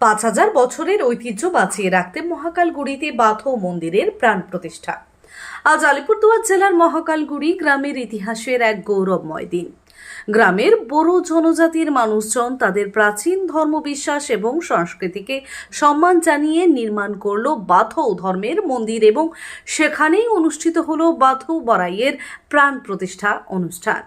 পাঁচ হাজার বছরের ঐতিহ্য বাঁচিয়ে রাখতে মহাকালগুড়িতে বাথৌ মন্দিরের প্রাণ প্রতিষ্ঠা। আজ আলিপুরদুয়ার জেলার মহাকালগুড়ি গ্রামের ইতিহাসের এক গৌরবময় দিন। গ্রামের বড় জনজাতির মানুষজন তাদের প্রাচীন ধর্মবিশ্বাস এবং সংস্কৃতিকে সম্মান জানিয়ে নির্মাণ করল বাথৌ ধর্মের মন্দির এবং সেখানেই অনুষ্ঠিত হল বাথৌ বড়াইয়ের প্রাণ প্রতিষ্ঠা অনুষ্ঠান।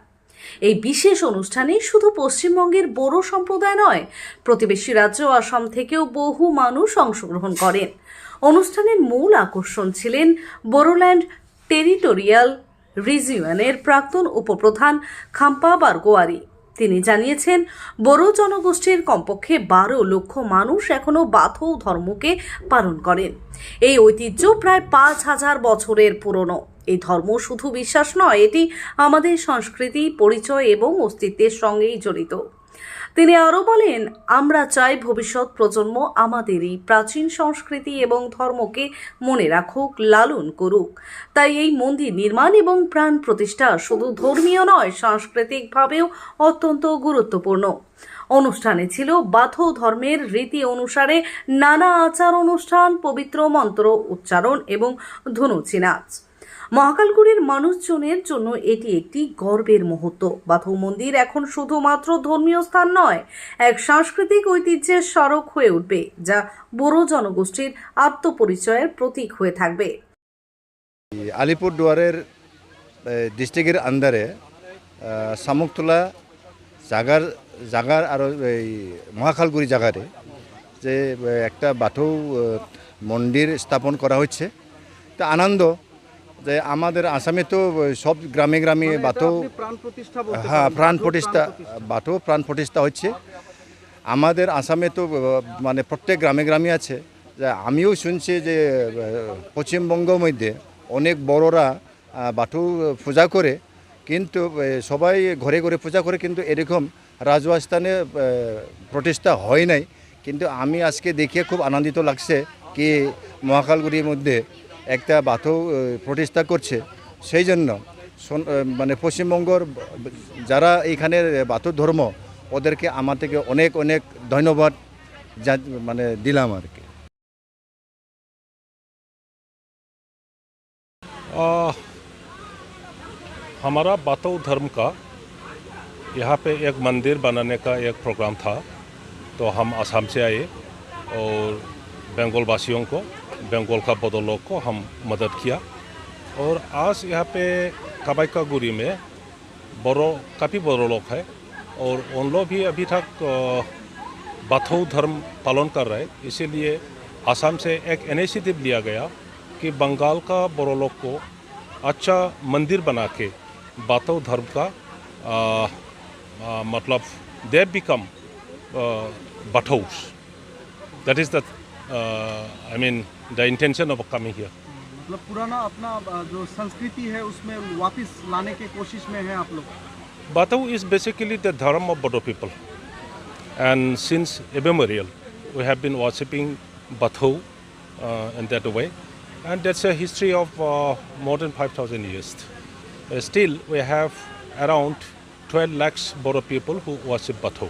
এই বিশেষ অনুষ্ঠানে শুধু পশ্চিমবঙ্গের বড় সম্প্রদায় নয়, প্রতিবেশী রাজ্য আসাম থেকেও বহু মানুষ অংশগ্রহণ করেন। অনুষ্ঠানের মূল আকর্ষণ ছিলেন বোরোল্যান্ড টেরিটোরিয়াল রিজিয়নের প্রাক্তন উপপ্রধান খাম্পা বারগোয়ারি। তিনি জানিয়েছেন, বড় জনগোষ্ঠীর কমপক্ষে বারো লক্ষ মানুষ এখনও বাথৌ ধর্মকে পালন করেন। এই ঐতিহ্য প্রায় পাঁচ হাজার বছরের পুরনো। এই ধর্ম শুধু বিশ্বাস নয়, এটি আমাদের সংস্কৃতি, পরিচয় এবং অস্তিত্বের সঙ্গেই জড়িত। তিনি আরও বলেন, আমরা চাই ভবিষ্যৎ প্রজন্ম আমাদের এই প্রাচীন সংস্কৃতি এবং ধর্মকে মনে রাখুক, লালন করুক। তাই এই মন্দির নির্মাণ এবং প্রাণ প্রতিষ্ঠা শুধু ধর্মীয় নয়, সাংস্কৃতিকভাবেও অত্যন্ত গুরুত্বপূর্ণ। অনুষ্ঠানে ছিল বাথৌ ধর্মের রীতি অনুসারে নানা আচার অনুষ্ঠান, পবিত্র মন্ত্র উচ্চারণ এবং ধনুচি নাচ মহাকালগুড়ির মানুষজনের জন্য এটি একটি গর্বের মুহূর্ত। বাথৌ মন্দির এখন শুধুমাত্র ধর্মীয় স্থান নয়, এক সাংস্কৃতিক ঐতিহ্যের স্মারক হয়ে উঠবে, যা বড়ো জনগোষ্ঠীর আত্মপরিচয়ের প্রতীক হয়ে থাকবে। আলিপুর দুয়ারের ডিস্ট্রিক্টের আন্ডারে শামুকতলা জাগার জাগার আর এই মহাখালগুড়ি জাগারে যে একটা বাথৌ মন্দির স্থাপন করা হচ্ছে তা আনন্দ যে আমাদের আসামে তো সব গ্রামে গ্রামে মানে বলতে হ্যাঁ প্রাণ প্রতিষ্ঠা বাথৌ প্রাণ প্রতিষ্ঠা হচ্ছে। আমাদের আসামে তো মানে প্রত্যেক গ্রামে গ্রামে আছে। যে আমিও শুনছি যে পশ্চিমবঙ্গ মধ্যে অনেক বড়রা বাথৌ পূজা করে কিন্তু সবাই ঘরে ঘরে পূজা করে কিন্তু এরকম রাজস্থানে প্রতিষ্ঠা হয় নাই। কিন্তু আমি আজকে দেখিয়ে খুব আনন্দিত লাগছে কি মহাকালগুড়ির মধ্যে একটা বাথৌ আহ, প্রতিষ্ঠা করছে সেই জন্য সন- আহ, মানে পশ্চিমবঙ্গর ব- যারা এইখানের বাথৌ ধর্ম ওদেরকে আমার থেকে অনেক অনেক ধন্যবাদ জা- মানে দিলাম আর কি आ, हमारा बातौ धर्म का यहाँ पे एक मंदिर बनाने का एक प्रोग्राम था तो हम असम से आए और बंगाल वासियों को बंगाल का बदो लोग को हम मदद किया। और आज यहाँ पे कबाइकागुरी में बड़ो काफ़ी बड़ो लोग है। और उन लोग भी अभी तक बाथौ धर्म पालन कर रहे इसीलिए आसाम से एक इनिशिएटिव लिया गया कि बंगाल का बड़ो लोग को अच्छा मंदिर बना के बाथौ धर्म का आ, आ, मतलब they become Bathou that is the I mean the intention of coming here मतलब पुराना अपना जो संस्कृति है उसमें वापस लाने की कोशिश में है आप लोग? बताऊ इज़ बेसिकली द धर्म of Bodo people and since a memorial we have been worshipping Bathou in that way and that's a history of more than five thousand years still we have around twelve lakhs Boro people who worship Bathou